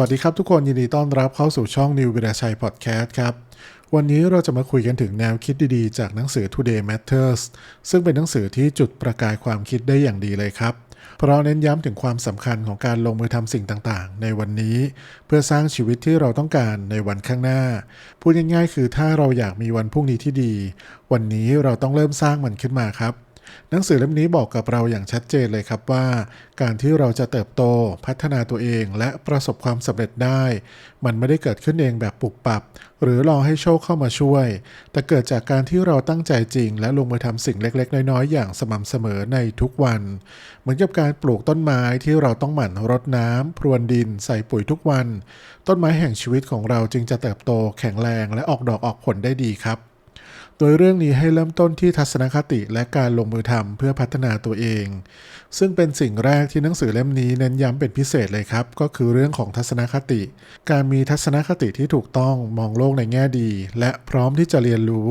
วัสดีครับทุกคนยินดีต้อนรับเข้าสู่ช่อง New วิราชัยพอดแคสต์ครับ วันนี้เราจะมาคุยกันถึงแนวคิดดีๆ จากหนังสือ Today Matters ซึ่งเป็นหนังสือที่จุดประกายความคิดได้อย่างดีเลยครับ เพราะเน้นย้ำถึงความสำคัญของการลงมือทำสิ่งต่างๆ ในวันนี้ เพื่อสร้างชีวิตที่เราต้องการในวันข้างหน้า พูดง่ายๆ คือถ้าเราอยากมีวันพรุ่งนี้ที่ดี วันนี้เราต้องเริ่มสร้างมันขึ้นมาครับ หนังสือเล่มนี้บอกกับเราอย่างชัดเจนเลยครับว่า การที่เราจะเติบโตพัฒนาตัวเองและประสบความสำเร็จได้ มันไม่ได้เกิดขึ้นเองแบบปุบปับ หรือรอให้โชคเข้ามาช่วย แต่เกิดจากการที่เราตั้งใจจริง และลงมือทำสิ่งเล็ก ๆ น้อยๆ อย่างสม่ำเสมอในทุกวัน เหมือนกับการปลูกต้นไม้ที่เราต้องหมั่นรดน้ำพรวนดินใส่ปุ๋ยทุกวัน ต้นไม้แห่งชีวิตของเราจึงจะเติบโตแข็งแรงและออกดอกออกผลได้ดีครับ โดยเรื่องนี้ให้เริ่มต้นที่ทัศนคติและการลงมือทำเพื่อพัฒนาตัวเอง ซึ่งเป็นสิ่งแรกที่หนังสือเล่มนี้เน้นย้ำเป็นพิเศษเลยครับ ก็คือเรื่องของทัศนคติ การมีทัศนคติที่ถูกต้องมองโลกในแง่ดี และพร้อมที่จะเรียนรู้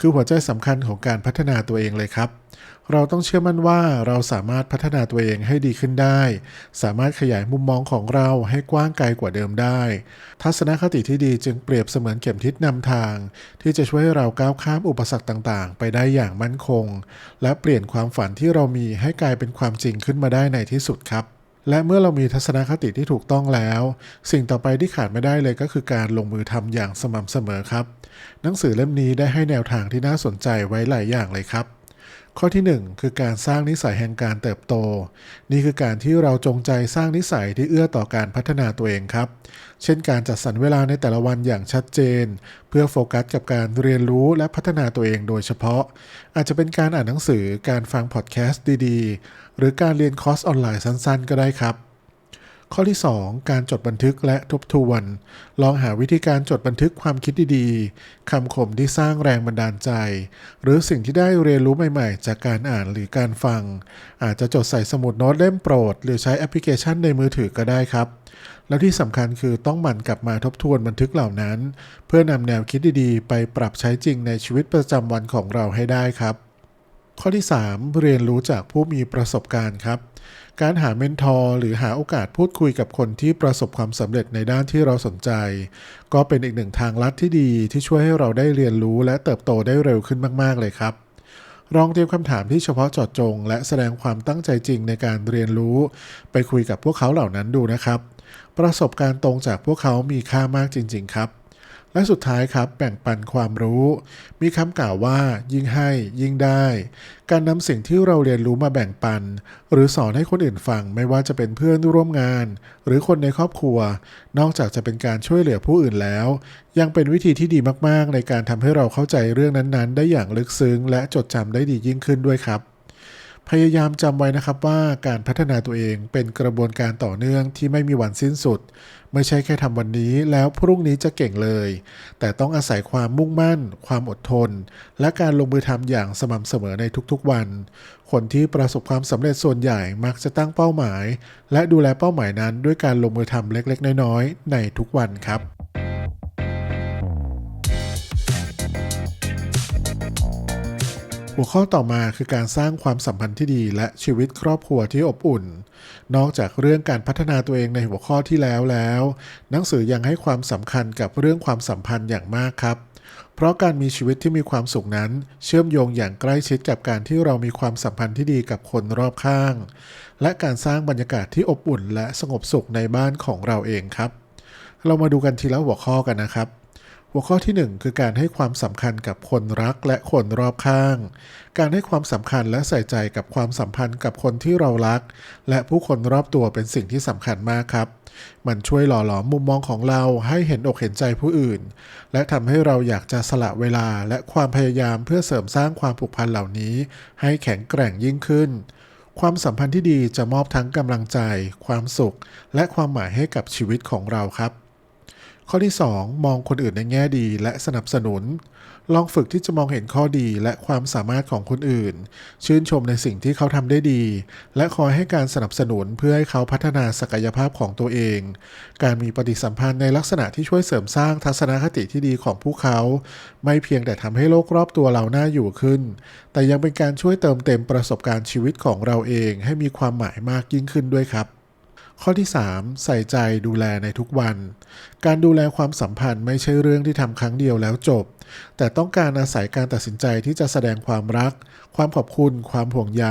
คือหัวใจสำคัญของการพัฒนาตัวเองเลยครับเราต้องเชื่อมั่นว่าเราสามารถพัฒนาตัวเองให้ดีขึ้นได้ สามารถขยายมุมมองของเราให้กว้างไกลกว่าเดิมได้ ทัศนคติที่ดีจึงเปรียบเสมือนเข็มทิศนำทาง ที่จะช่วยให้เราก้าวข้ามอุปสรรคต่างๆ ไปได้อย่างมั่นคง และเปลี่ยนความฝันที่เรามีให้กลายเป็นความจริงขึ้นมาได้ในที่สุดครับและเมื่อเรามีทัศนคติที่ถูกต้องแล้ว สิ่งต่อไปที่ขาดไม่ได้เลยก็คือการลงมือทำอย่างสม่ำเสมอครับ หนังสือเล่มนี้ได้ให้แนวทางที่น่าสนใจไว้หลายอย่างเลยครับ ข้อที่ 1 คือการสร้างนิสัยแห่งการเติบโต นี่คือการที่เราจงใจสร้างนิสัยที่เอื้อต่อการพัฒนาตัวเองครับ เช่นการจัดสรรเวลาในแต่ละวันอย่างชัดเจน เพื่อโฟกัสกับการเรียนรู้และพัฒนาตัวเองโดยเฉพาะ อาจจะเป็นการอ่านหนังสือการฟังพอดแคสต์ดีๆ หรือการเรียนคอร์สออนไลน์สั้นๆ ก็ได้ครับ ข้อที่ 2 การจดบันทึกและทบทวน ลองหาวิธีการจดบันทึกความคิดดีๆคำคมที่สร้างแรงบันดาลใจ หรือสิ่งที่ได้เรียนรู้ใหม่ๆ จากการอ่านหรือการฟัง อาจจะจดใส่สมุดโน้ตเล่มโปรด หรือใช้แอปพลิเคชันในมือถือก็ได้ครับ แล้วที่สำคัญคือต้องหมั่นกลับมาทบทวนบันทึกเหล่านั้น เพื่อนำแนวคิดดีๆ ไปปรับใช้จริงในชีวิตประจำวันของเราให้ได้ครับ ข้อที่ 3 เรียนรู้จากผู้มีประสบการณ์ครับ การหาเมนทอร์หรือหาโอกาสพูดคุยกับคนที่ประสบความสำเร็จในด้านที่เราสนใจ ก็เป็นอีกหนึ่งทางลัดที่ดีที่ช่วยให้เราได้เรียนรู้และเติบโตได้เร็วขึ้นมาก ๆ เลยครับลองเตรียมคำถามที่เฉพาะเจาะจง และแสดงความตั้งใจจริงในการเรียนรู้ ไปคุยกับพวกเขาเหล่านั้นดูนะครับ ประสบการณ์ตรงจากพวกเขามีค่ามากจริง ๆ ครับ และสุดท้ายครับแบ่งปันความรู้ มีคำกล่าวว่า ยิ่งให้ยิ่งได้ การนำสิ่งที่เราเรียนรู้มาแบ่งปัน หรือสอนให้คนอื่นฟังไม่ว่าจะเป็นเพื่อนร่วมงาน หรือคนในครอบครัว นอกจากจะเป็นการช่วยเหลือผู้อื่นแล้ว ยังเป็นวิธีที่ดีมากๆ ในการทำให้เราเข้าใจเรื่องนั้นๆ ได้อย่างลึกซึ้ง และจดจำได้ดียิ่งขึ้นด้วยครับ พยายามจำไว้นะครับว่าการพัฒนาตัวเองเป็นกระบวนการต่อเนื่องที่ไม่มีวันสิ้นสุด ไม่ใช่แค่ทำวันนี้แล้วพรุ่งนี้จะเก่งเลย แต่ต้องอาศัยความมุ่งมั่น ความอดทน และการลงมือทำอย่างสม่ำเสมอในทุกๆวัน คนที่ประสบความสำเร็จส่วนใหญ่มักจะตั้งเป้าหมาย และดูแลเป้าหมายนั้นด้วยการลงมือทำเล็กๆ น้อยๆในทุกวันครับ หัวข้อต่อมาคือการสร้างความสัมพันธ์ที่ดีและชีวิตครอบครัวที่อบอุ่น นอกจากเรื่องการพัฒนาตัวเองในหัวข้อที่แล้วแล้ว หนังสือยังให้ความสำคัญกับเรื่องความสัมพันธ์อย่างมากครับ เพราะการมีชีวิตที่มีความสุขนั้น เชื่อมโยงอย่างใกล้ชิดกับการที่เรามีความสัมพันธ์ที่ดีกับคนรอบข้าง และการสร้างบรรยากาศที่อบอุ่น และสงบสุขในบ้านของเราเองครับ เรามาดูกันทีละหัวข้อกันนะครับ หัวข้อที่ 1 คือการให้ความสำคัญกับคนรักและคนรอบข้าง การให้ความสำคัญและใส่ใจกับความสัมพันธ์กับคนที่เรารัก และผู้คนรอบตัวเป็นสิ่งที่สำคัญมากครับ มันช่วยหล่อหลอมมุมมองของเราให้เห็นอกเห็นใจผู้อื่น และทำให้เราอยากจะสละเวลาและความพยายามเพื่อเสริมสร้างความผูกพันเหล่านี้ ให้แข็งแกร่งยิ่งขึ้น ความสัมพันธ์ที่ดีจะมอบทั้งกำลังใจ ความสุข และความหมายให้กับชีวิตของเราครับ ข้อที่ 2 มองคนอื่นในแง่ดีและสนับสนุน ลองฝึกที่จะมองเห็นข้อดีและความสามารถของคนอื่น ชื่นชมในสิ่งที่เขาทำได้ดี และคอยให้การสนับสนุนเพื่อให้เขาพัฒนาศักยภาพของตัวเอง การมีปฏิสัมพันธ์ในลักษณะที่ช่วยเสริมสร้างทัศนคติที่ดีของผู้เขา ไม่เพียงแต่ทำให้โลกรอบตัวเราน่าอยู่ขึ้น แต่ยังเป็นการช่วยเติมเต็มประสบการณ์ชีวิตของเราเอง ให้มีความหมายมากยิ่งขึ้นด้วยครับ ข้อที่ 3 ใส่ใจดูแลในทุกวัน การดูแลความสัมพันธ์ไม่ใช่เรื่องที่ทำครั้งเดียวแล้วจบ แต่ต้องการอาศัยการตัดสินใจที่จะแสดงความรัก ความขอบคุณ ความห่วงใย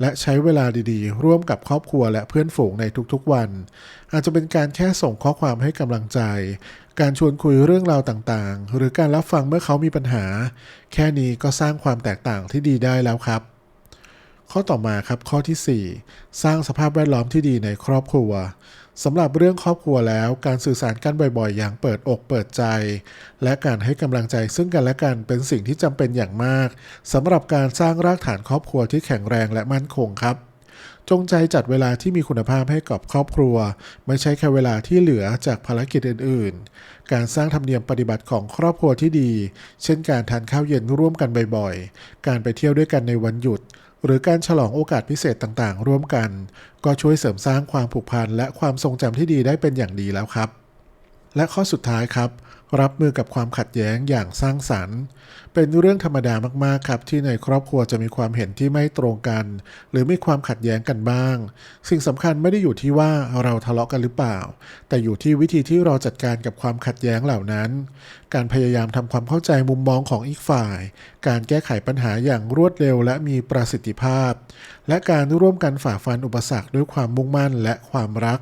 และใช้เวลาดีๆ ร่วมกับครอบครัวและเพื่อนฝูงในทุกๆวัน อาจจะเป็นการแค่ส่งข้อความให้กำลังใจ การชวนคุยเรื่องราวต่างๆ หรือการรับฟังเมื่อเขามีปัญหา แค่นี้ก็สร้างความแตกต่างที่ดีได้แล้วครับ ข้อต่อมาครับข้อที่ 4 สร้างสภาพแวดล้อมที่ดีในครอบครัวสำหรับเรื่องครอบครัวแล้วการสื่อสารกันบ่อยๆ อย่างเปิดอกเปิดใจ และการให้กำลังใจซึ่งกันและกันเป็นสิ่งที่จำเป็นอย่างมากสำหรับการสร้างรากฐานครอบครัวที่แข็งแรงและมั่นคงครับ จงใจจัดเวลาที่มีคุณภาพให้กับครอบครัว ไม่ใช่แค่เวลาที่เหลือจากภารกิจอื่น ๆ การสร้างธรรมเนียมปฏิบัติของครอบครัวที่ดี เช่นการทานข้าวเย็นร่วมกันบ่อยๆ การไปเที่ยวด้วยกันในวันหยุด หรือการฉลองโอกาสพิเศษต่างๆ ร่วมกัน ก็ช่วยเสริมสร้างความผูกพันและความทรงจำที่ดีได้เป็นอย่างดีแล้วครับ และข้อสุดท้ายครับ รับมือกับความขัดแย้งอย่างสร้างสรรค์เป็นเรื่องธรรมดามากๆครับที่ในครอบครัวจะมีความเห็นที่ไม่ตรงกัน หรือมีความขัดแย้งกันบ้าง สิ่งสำคัญไม่ได้อยู่ที่ว่าเราทะเลาะกันหรือเปล่า แต่อยู่ที่วิธีที่เราจัดการกับความขัดแย้งเหล่านั้น การพยายามทำความเข้าใจมุมมองของอีกฝ่าย การแก้ไขปัญหาอย่างรวดเร็วและมีประสิทธิภาพ และการร่วมกันฝ่าฟันอุปสรรคด้วยความมุ่งมั่นและความรัก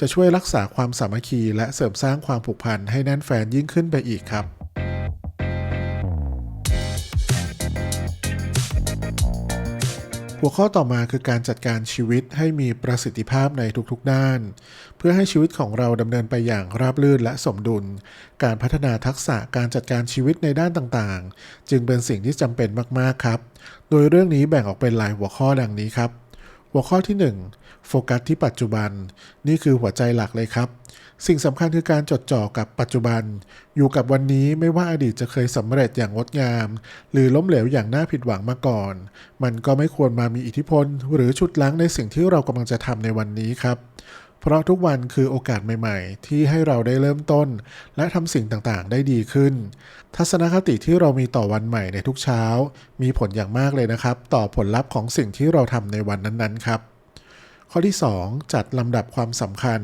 จะช่วยรักษาความสามัคคีและเสริมสร้างความผูกพันให้แน่นแฟนยิ่งขึ้นไปอีกครับ หัวข้อต่อมาคือการจัดการชีวิตให้มีประสิทธิภาพในทุกๆด้าน เพื่อให้ชีวิตของเราดำเนินไปอย่างราบรื่นและสมดุล การพัฒนาทักษะการจัดการชีวิตในด้านต่างๆ จึงเป็นสิ่งที่จำเป็นมากๆครับ โดยเรื่องนี้แบ่งออกเป็นหลายหัวข้อดังนี้ครับ หัวข้อที่ 1 โฟกัสที่ปัจจุบัน นี่คือหัวใจหลักเลยครับ สิ่งสำคัญคือการจดจ่อกับปัจจุบัน อยู่กับวันนี้ไม่ว่าอดีตจะเคยสำเร็จอย่างงดงาม หรือล้มเหลวอย่างน่าผิดหวังมาก่อน มันก็ไม่ควรมามีอิทธิพล หรือชุดล้างในสิ่งที่เรากำลังจะทำในวันนี้ครับ เพราะทุกวันคือโอกาสใหม่ ๆ ที่ให้เราได้เริ่มต้น และทำสิ่งต่างๆ ได้ดีขึ้น ทัศนคติที่เรามีต่อวันใหม่ในทุกเช้า มีผลอย่างมากเลยนะครับ ต่อผลลัพธ์ของสิ่งที่เราทำในวันนั้นๆ ครับข้อที่ 2 จัดลำดับความสำคัญ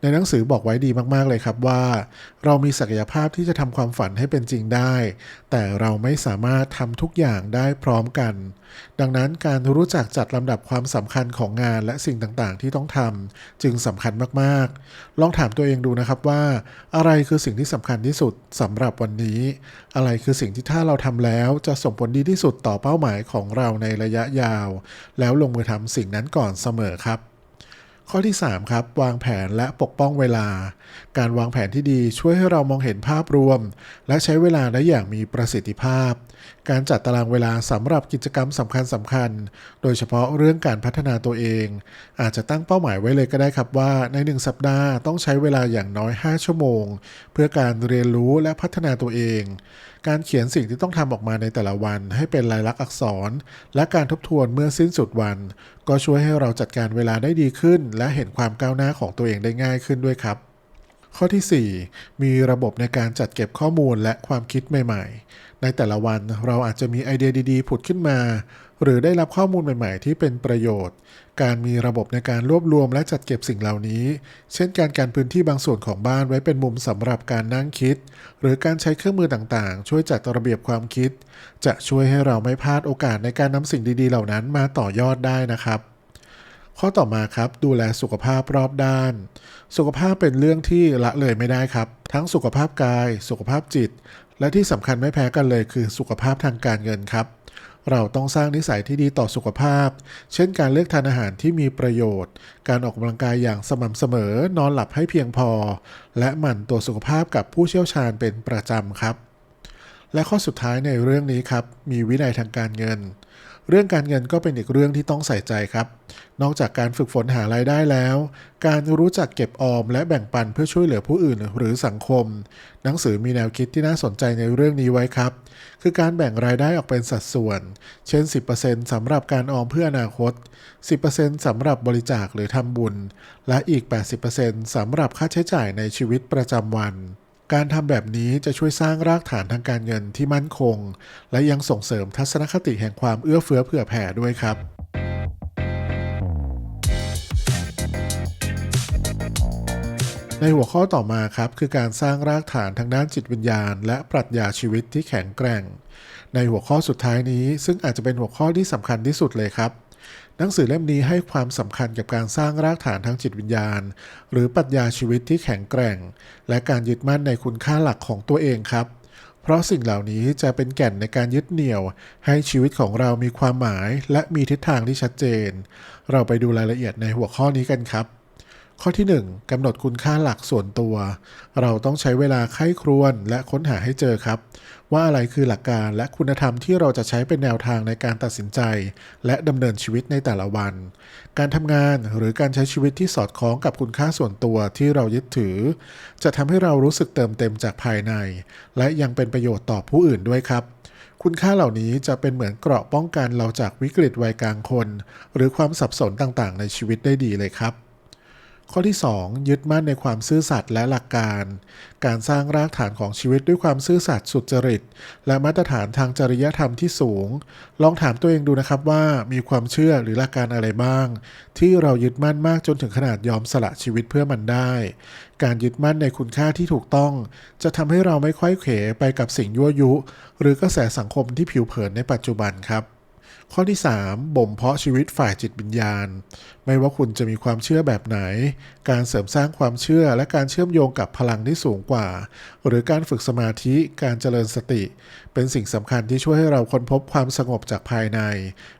ในหนังสือบอกไว้ดีมาก ๆ เลยครับว่า เรามีศักยภาพที่จะทำความฝันให้เป็นจริงได้ แต่เราไม่สามารถทำทุกอย่างได้พร้อมกันดังนั้นการรู้จักจัดลำดับความสำคัญของงานและสิ่งต่างๆ ที่ต้องทำจึงสำคัญมากๆ ลองถามตัวเองดูนะครับว่า อะไรคือสิ่งที่สำคัญที่สุดสำหรับวันนี้ อะไรคือสิ่งที่ถ้าเราทำแล้วจะส่งผลดีที่สุดต่อเป้าหมายของเราในระยะยาว แล้วลงมือทำสิ่งนั้นก่อนเสมอครับข้อที่ 3 ครับ วางแผนและปกป้องเวลา การวางแผนที่ดีช่วยให้เรามองเห็นภาพรวม และใช้เวลาได้อย่างมีประสิทธิภาพ การจัดตารางเวลาสำหรับกิจกรรมสำคัญสำคัญ โดยเฉพาะเรื่องการพัฒนาตัวเอง อาจจะตั้งเป้าหมายไว้เลยก็ได้ครับว่า ใน 1 สัปดาห์ต้องใช้เวลาอย่างน้อย 5 ชั่วโมง เพื่อการเรียนรู้และพัฒนาตัวเอง การเขียนสิ่งที่ต้องทำออกมาในแต่ละวัน ให้เป็นลายลักษณ์อักษร และการทบทวนเมื่อสิ้นสุดวัน ก็ช่วยให้เราจัดการเวลาได้ดีขึ้น และเห็นความก้าวหน้าของตัวเองได้ง่ายขึ้นด้วยครับข้อที่ 4 มีระบบในการจัดเก็บข้อมูลและความคิดใหม่ ๆ ในแต่ละวันเราอาจจะมีไอเดียดีๆ ผุดขึ้นมา หรือได้รับข้อมูลใหม่ ๆ ที่เป็นประโยชน์ การมีระบบในการรวบรวมและจัดเก็บสิ่งเหล่านี้ เช่นการการพื้นที่บางส่วนของบ้านไว้เป็นมุมสำหรับการนั่งคิด หรือการใช้เครื่องมือต่างๆ ช่วยจัดระเบียบความคิด จะช่วยให้เราไม่พลาดโอกาสในการนำสิ่งดีๆ เหล่านั้นมาต่อยอดได้นะครับข้อต่อมาครับดูแลสุขภาพรอบด้าน สุขภาพเป็นเรื่องที่ละเลยไม่ได้ครับ ทั้งสุขภาพกาย สุขภาพจิต และที่สำคัญไม่แพ้กันเลยคือสุขภาพทางการเงินครับ เราต้องสร้างนิสัยที่ดีต่อสุขภาพ เช่นการเลือกทานอาหารที่มีประโยชน์ การออกกำลังกายอย่างสม่ำเสมอ นอนหลับให้เพียงพอ และหมั่นตรวจสุขภาพกับผู้เชี่ยวชาญเป็นประจำครับ และข้อสุดท้ายในเรื่องนี้ครับ มีวินัยทางการเงิน เรื่องการเงินก็เป็นอีกเรื่องที่ต้องใส่ใจครับ นอกจากการฝึกฝนหารายได้แล้ว การรู้จักเก็บออมและแบ่งปันเพื่อช่วยเหลือผู้อื่นหรือสังคม หนังสือมีแนวคิดที่น่าสนใจในเรื่องนี้ไว้ครับ คือการแบ่งรายได้ออกเป็นสัดส่วน เช่น 10%สำหรับการออมเพื่ออนาคต 10%สำหรับบริจาคหรือทำบุญ และอีก 80%สำหรับค่าใช้จ่ายในชีวิตประจำวัน การทำแบบนี้จะช่วยสร้างรากฐานทางการเงินที่มั่นคง และยังส่งเสริมทัศนคติแห่งความเอื้อเฟื้อเผื่อแผ่ด้วยครับในหัวข้อต่อมาครับคือการสร้างรากฐานทางด้านจิตวิญญาณ และปรัชญาชีวิตที่แข็งแกร่ง ในหัวข้อสุดท้ายนี้ซึ่งอาจจะเป็นหัวข้อที่สำคัญที่สุดเลยครับ หนังสือเล่มนี้ให้ความสำคัญกับการสร้างรากฐานทางจิตวิญญาณ หรือปรัชญาชีวิตที่แข็งแกร่ง และการยึดมั่นในคุณค่าหลักของตัวเองครับ เพราะสิ่งเหล่านี้จะเป็นแก่นในการยึดเหนี่ยว ให้ชีวิตของเรามีความหมาย และมีทิศทางที่ชัดเจน เราไปดูรายละเอียดในหัวข้อนี้กันครับ ข้อที่ 1กำหนดคุณค่าหลักส่วนตัว เราต้องใช้เวลาไข้ครวญและค้นหาให้เจอครับ ว่าอะไรคือหลักการและคุณธรรมที่เราจะใช้เป็นแนวทางในการตัดสินใจ และดำเนินชีวิตในแต่ละวัน การทำงานหรือการใช้ชีวิตที่สอดคล้องกับคุณค่าส่วนตัวที่เรายึดถือ จะทำให้เรารู้สึกเติมเต็มจากภายใน และยังเป็นประโยชน์ต่อผู้อื่นด้วยครับคุณค่าเหล่านี้จะเป็นเหมือนเกราะป้องกันเราจากวิกฤตวัยกลางคน หรือความสับสนต่างๆ ในชีวิตได้ดีเลยครับ ข้อที่ 2 ยึดมั่นในความซื่อสัตย์และหลักการ การสร้างรากฐานของชีวิตด้วยความซื่อสัตย์สุจริต และมาตรฐานทางจริยธรรมที่สูง ลองถามตัวเองดูนะครับว่ามีความเชื่อหรือหลักการอะไรบ้าง ที่เรายึดมั่นมากจนถึงขนาดยอมสละชีวิตเพื่อมันได้ การยึดมั่นในคุณค่าที่ถูกต้อง จะทำให้เราไม่ค่อยเขวไปกับสิ่งยั่วยุ หรือกระแสสังคมที่ผิวเผินในปัจจุบันครับ ข้อที่ 3 บ่มเพาะชีวิตฝ่ายจิตวิญญาณ ไม่ว่าคุณจะมีความเชื่อแบบไหน การเสริมสร้างความเชื่อและการเชื่อมโยงกับพลังที่สูงกว่า หรือการฝึกสมาธิการเจริญสติ เป็นสิ่งสำคัญที่ช่วยให้เราค้นพบความสงบจากภายใน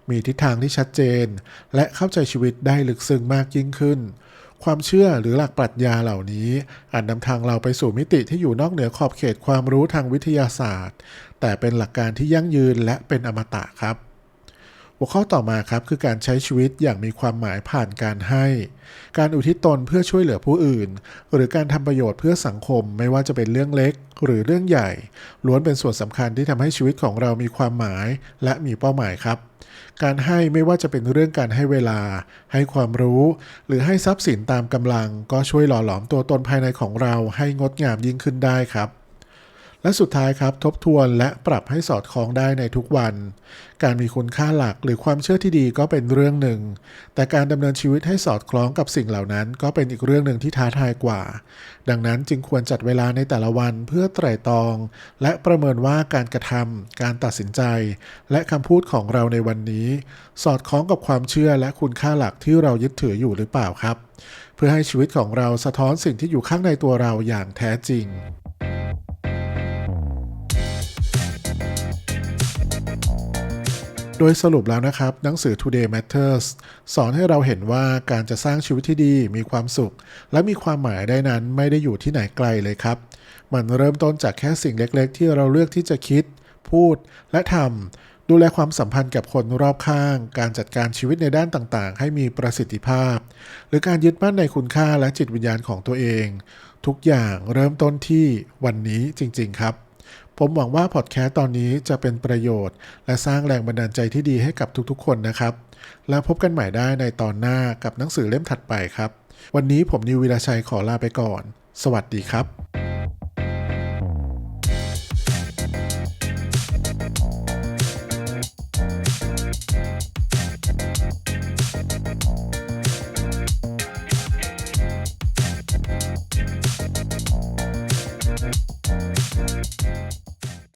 มีทิศทางที่ชัดเจน และเข้าใจชีวิตได้ลึกซึ้งมากยิ่งขึ้นความเชื่อหรือหลักปรัชญาเหล่านี้อาจนำทางเราไปสู่มิติที่อยู่นอกเหนือขอบเขตความรู้ทางวิทยาศาสตร์ แต่เป็นหลักการที่ยั่งยืนและเป็นอมตะครับ หัวข้อต่อมาครับคือการใช้ชีวิตอย่างมีความหมายผ่านการให้ การอุทิศตนเพื่อช่วยเหลือผู้อื่น หรือการทำประโยชน์เพื่อสังคมไม่ว่าจะเป็นเรื่องเล็ก หรือเรื่องใหญ่ ล้วนเป็นส่วนสำคัญที่ทำให้ชีวิตของเรามีความหมาย และมีเป้าหมายครับการให้ไม่ว่าจะเป็นเรื่องการให้เวลา ให้ความรู้ หรือให้ทรัพย์สินตามกำลัง ก็ช่วยหล่อหลอมตัวตนภายในของเราให้งดงามยิ่งขึ้นได้ครับ และสุดท้ายครับทบทวนและปรับให้สอดคล้องได้ในทุกวัน การมีคุณค่าหลักหรือความเชื่อที่ดีก็เป็นเรื่องหนึ่ง แต่การดำเนินชีวิตให้สอดคล้องกับสิ่งเหล่านั้นก็เป็นอีกเรื่องหนึ่งที่ท้าทายกว่า ดังนั้นจึงควรจัดเวลาในแต่ละวันเพื่อไตร่ตรอง และประเมินว่าการกระทำการตัดสินใจ และคำพูดของเราในวันนี้ สอดคล้องกับความเชื่อและคุณค่าหลักที่เรายึดถืออยู่หรือเปล่าครับ เพื่อให้ชีวิตของเราสะท้อนสิ่งที่อยู่ข้างในตัวเราอย่างแท้จริง โดยสรุปแล้วนะครับ หนังสือ Today Matters สอนให้เราเห็นว่าการจะสร้างชีวิตที่ดีมีความสุข และมีความหมายได้นั้นไม่ได้อยู่ที่ไหนไกลเลยครับ มันเริ่มต้นจากแค่สิ่งเล็กๆ ที่เราเลือกที่จะคิด พูด และทำดูแลความสัมพันธ์กับคนรอบข้าง การจัดการชีวิตในด้านต่างๆ ให้มีประสิทธิภาพ หรือการยึดมั่นในคุณค่าและจิตวิญญาณของตัวเอง ทุกอย่างเริ่มต้นที่วันนี้จริง ๆ ครับ ผมหวังว่าพอดแคสต์ตอนนี้จะเป็นประโยชน์ และสร้างแรงบันดาลใจที่ดีให้กับทุกๆ คนนะครับ แล้วพบกันใหม่ได้ในตอนหน้ากับหนังสือเล่มถัดไปครับ วันนี้ผมนิววิราชัยขอลาไปก่อน สวัสดีครับ